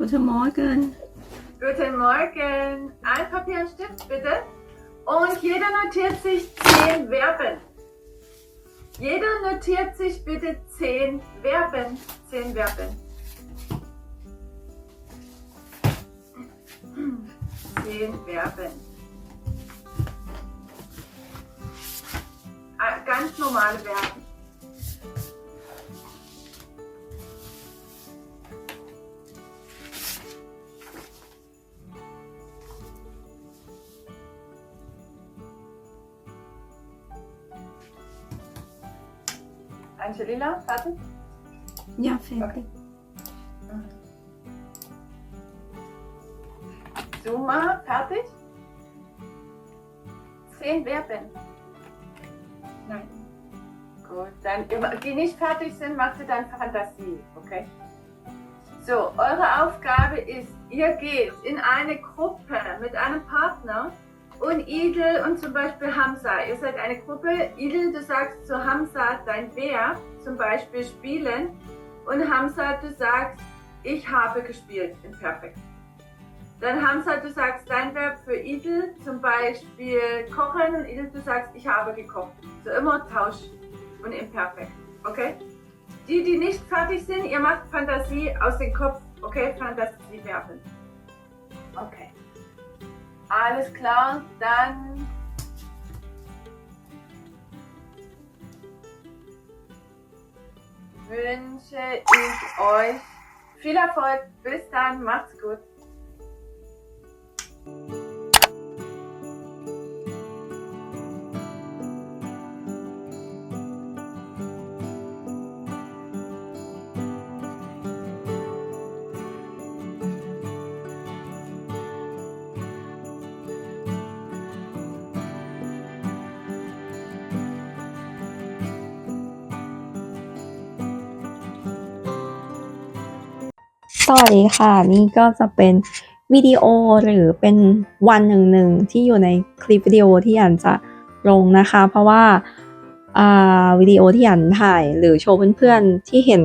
Guten Morgen. Guten Morgen. Ein Papier und Stift, bitte. Und jeder notiert sich zehn Verben. Jeder notiert sich bitte zehn Verben. Zehn Verben. Zehn Verben. Ah, Ganz normale Verben. Angelina, fertig? Ja, fertig. Suma, fertig? Zehn Verben. Nein. Gut, dann, die nicht fertig sind, macht ihr dann Fantasie, okay? So, eure Aufgabe ist, ihr geht in eine Gruppe mit einem Partner und Idel und zum Beispiel Hamza. Ihr seid eine Gruppe. Idel, du sagst zu Hamza dein Wer, zum Beispiel spielen. Und Hamza, du sagst, ich habe gespielt in Perfekt. Dann Hamza, du sagst dein Verb für Idel, zum Beispiel kochen. Und Idel, du sagst, ich habe gekocht. So immer Tausch und Imperfekt. Okay? Die, die nicht fertig sind, ihr macht Fantasie aus dem Kopf. Okay? Fantasieverben. Okay. Alles klar, dann. Wünsche ich euch viel Erfolg. Bis dann, macht's gut. วัสดีค่ะ นี่ก็จะเป็นวิดีโอหรือเป็นวันหนึ่งหนึ่งที่อยู่ในคลิปวิดีโอที่อันจะลงนะคะ เพราะว่าวิดีโอที่อันถ่ายหรือโชว์เพื่อนๆที่เห็น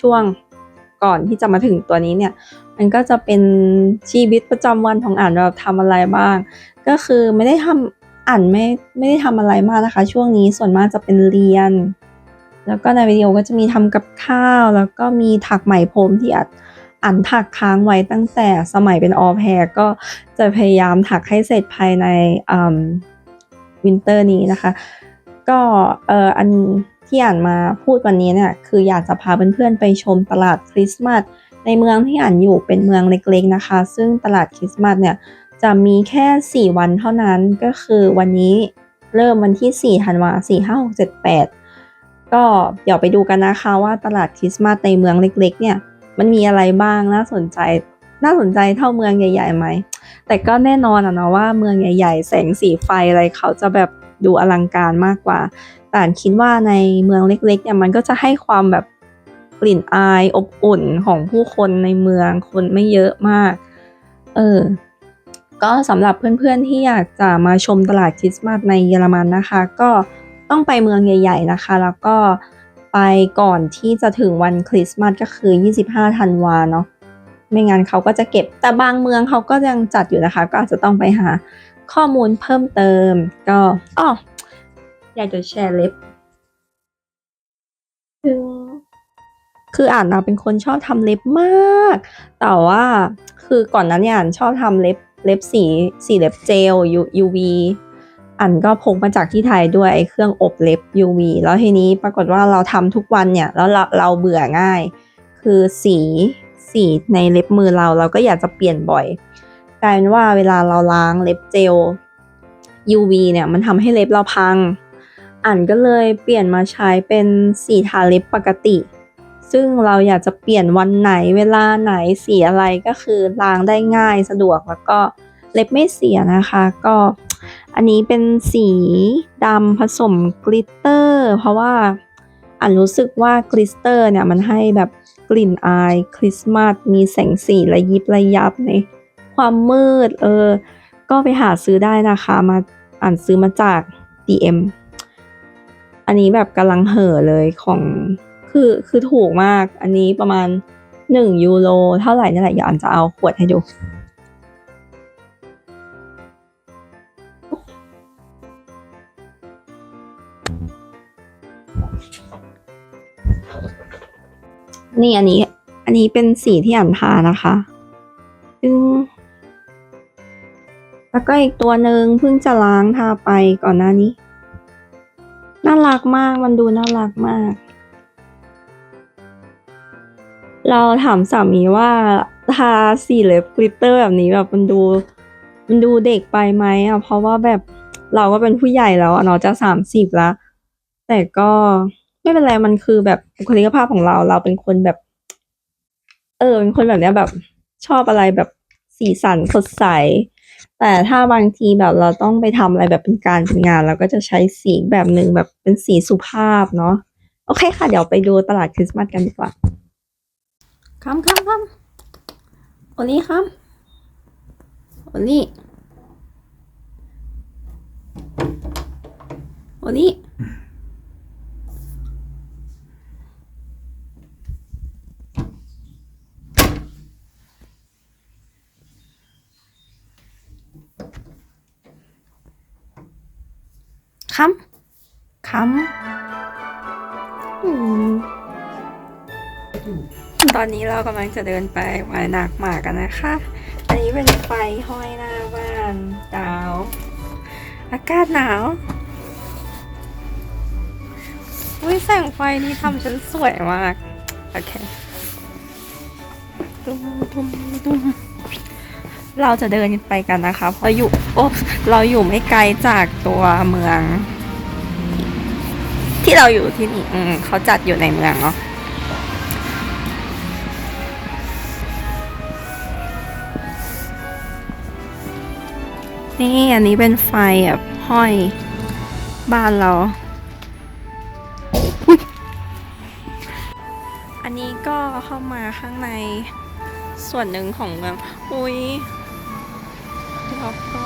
ช่วงก่อนที่จะมาถึงตัวนี้เนี่ย มันก็จะเป็นชีวิตประจำวันของอ่านแบบทำอะไรบ้าง ก็คือไม่ได้ทำอ่านไม่ไม่ได้ทำอะไรมากนะคะ ช่วงนี้ส่วนมากจะเป็นเรียน แล้วก็ในวิดีโอก็จะมีทำกับข้าว แล้วก็มีถักไหมพรมที่อัด อ่านถักค้างไว้ตั้งแต่สมัยเป็นออแพรก็จะพยายามถักให้เสร็จภายในวินเตอร์นี้นะคะ ก็เอออันที่อ่านมาพูดวันนี้เนี่ยคืออยากจะพาเพื่อนๆไปชมตลาดคริสต์มาสในเมืองที่อ่านอยู่เป็นเมืองเล็กๆนะคะ ซึ่งตลาดคริสต์มาสเนี่ยจะมีแค่ 4 วันเท่านั้นก็คือวันนี้เริ่มวันที่ 4 ธันวา4 5 6 7 8 ก็เดี๋ยวไปดูกันนะคะว่าตลาดคริสต์มาสในเมืองเล็กๆเนี่ย มันมีอะไรบ้างน่าสนใจ น่าสนใจเท่าเมืองใหญ่ๆไหม แต่ก็แน่นอนอะเนาะว่าเมืองใหญ่ ๆ แสงสีไฟอะไรเขาจะแบบดูอลังการมากกว่า แต่คิดว่าในเมืองเล็กๆเนี่ยมันก็จะให้ความแบบกลิ่นอายอบอุ่นของผู้คนในเมืองคนไม่เยอะมาก เออ ก็สำหรับเพื่อนๆที่อยากจะมาชมตลาดคริสต์มาสในเยอรมันนะคะ ก็ต้องไปเมืองใหญ่ ๆ นะคะ แล้วก็ ไปก่อนที่จะถึงวันคริสต์มาสก็คือ 25ธันวาเนาะไม่งั้นเขาก็จะเก็บแต่บางเมืองเขาก็ยังจัดอยู่นะคะ ก็อาจจะต้องไปหาข้อมูลเพิ่มเติม ก็อ๋ออยากจะแชร์เล็บคือคืออ่านนะเป็นคนชอบทำเล็บมาก แต่ว่าคือก่อนนั้นเนี่ยอ่านชอบทำเล็บเล็บสีสีเล็บเจล UV อันก็พกมาจากที่ไทยด้วยเครื่องอบเล็บ UV แล้วทีนี้ปรากฏว่าเราทำทุกวันเนี่ยแล้วเราเราเบื่อง่าย คือสีสีในเล็บมือเราเราก็อยากจะเปลี่ยนบ่อยกลายเป็นว่าเวลาเราล้างเล็บเจล UV เนี่ยมันทำให้เล็บเราพัง อันก็เลยเปลี่ยนมาใช้เป็นสีทาเล็บปกติ ซึ่งเราอยากจะเปลี่ยนวันไหนเวลาไหนสีอะไรก็คือล้างได้ง่ายสะดวกแล้วก็เล็บไม่เสียนะคะ ก็ อันนี้เป็นสีดำผสมกลิตเตอร์ เพราะว่าอันรู้สึกว่ากลิตเตอร์เนี่ยมันให้แบบกลิ่นอายคริสต์มาสมีแสงสีระยิบระยับในความมืดเออ ก็ไปหาซื้อได้นะคะมาอ่านซื้อมาจาก DM อันนี้แบบกำลังเห่อเลยของคือคือถูกมากอันนี้ประมาณหนึ่งยูโรเท่าไหร่นี่แหละเดี๋ยวอันจะเอาขวดให้ดู นี่อันนี้ อันนี้เป็นสีที่อันทานะคะซึ่งแล้วก็อีกตัวหนึ่งเพิ่งจะล้างทาไปก่อนหน้านี้ น่ารักมากมันดูน่ารักมาก เราถามสามีว่าทาสีเล็บกลิตเตอร์แบบนี้แบบมันดู มันดูเด็กไปไหมอะเพราะว่าแบบเราก็เป็นผู้ใหญ่แล้วเนาะจะสามสิบแล้ว แต่ก็ไม่เป็นไรมันคือแบบบุคลิกภาพของเราเราเป็นคนแบบ เออเป็นคนแบบเนี้ยแบบชอบอะไรแบบสีสันสดใส แต่ถ้าบางทีแบบเราต้องไปทำอะไรแบบเป็นการเป็นงาน เราก็จะใช้สีแบบหนึ่งแบบเป็นสีสุภาพเนาะโอเคค่ะ เดี๋ยวไปดูตลาดคริสต์มาสกันดีกว่าคำคำคำโอลี่คำโอลี่โอลี่ คำคำอตอนนี้เรากำลังจะเดินไปวายนักหมากกันนะคะ อันนี้เป็นไฟห้อยหน้าบ้านดาว อากาศหนาวอุ้ยแสงไฟนี่ทำฉันสวยมาก โอเคตุ้มตุ้มตุ้ม เราจะเดินไปกันนะคะเพราะอยู่โอ้เราอยู่ไม่ไกลจากตัวเมือง ที่เราอยู่ที่นี่อืมเขาจัดอยู่ในเมืองเนาะนี่อันนี้เป็นไฟแบบห้อยบ้านเรา อันนี้ก็เข้ามาข้างในส่วนหนึ่งของเมืองอุ้ย แล้วก็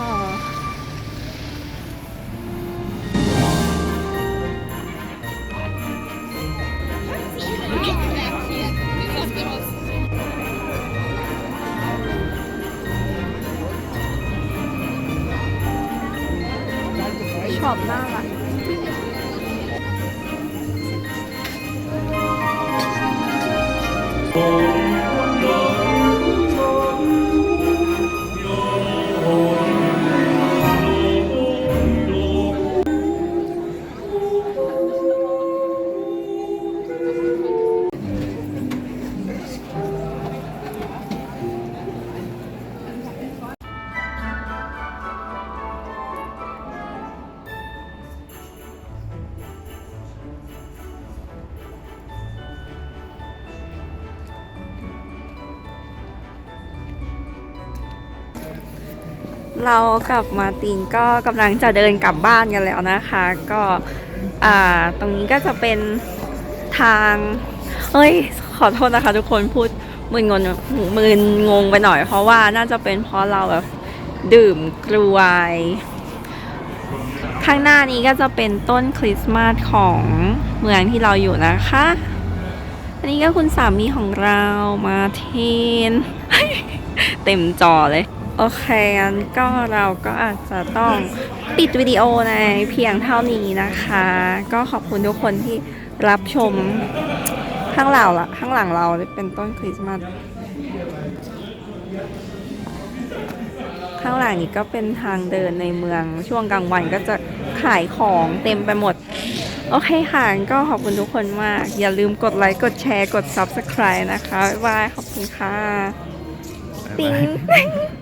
ช็อปน่ารัก เรากับมาตินก็กำลังจะเดินกลับบ้านกันแล้วนะคะ ก็อ่าตรงนี้ก็จะเป็นทางเฮ้ยขอโทษนะคะทุกคนพูดมึนงงมึนงงไปหน่อย เพราะว่าน่าจะเป็นเพราะเราแบบดื่มกลวย ข้างหน้านี้ก็จะเป็นต้นคริสต์มาสของเมืองที่เราอยู่นะคะ อันนี้ก็คุณสามีของเรามาเทน เต็มจอเลย โอเคงั้นก็เราก็อาจจะต้องปิดวิดีโอในเพียงเท่านี้นะคะ ก็ขอบคุณทุกคนที่รับชมข้างหลังละข้างหลังเราเป็นต้นคริสต์มาสข้างหลังนี้ก็เป็นทางเดินในเมืองช่วงกลางวันก็จะขายของเต็มไปหมด โอเคค่ะก็ขอบคุณทุกคนมาก อย่าลืมกดไลค์กดแชร์กด Subscribe นะคะ บ๊ายบาย ขอบคุณค่ะ Bye ปิ๊ bye. ง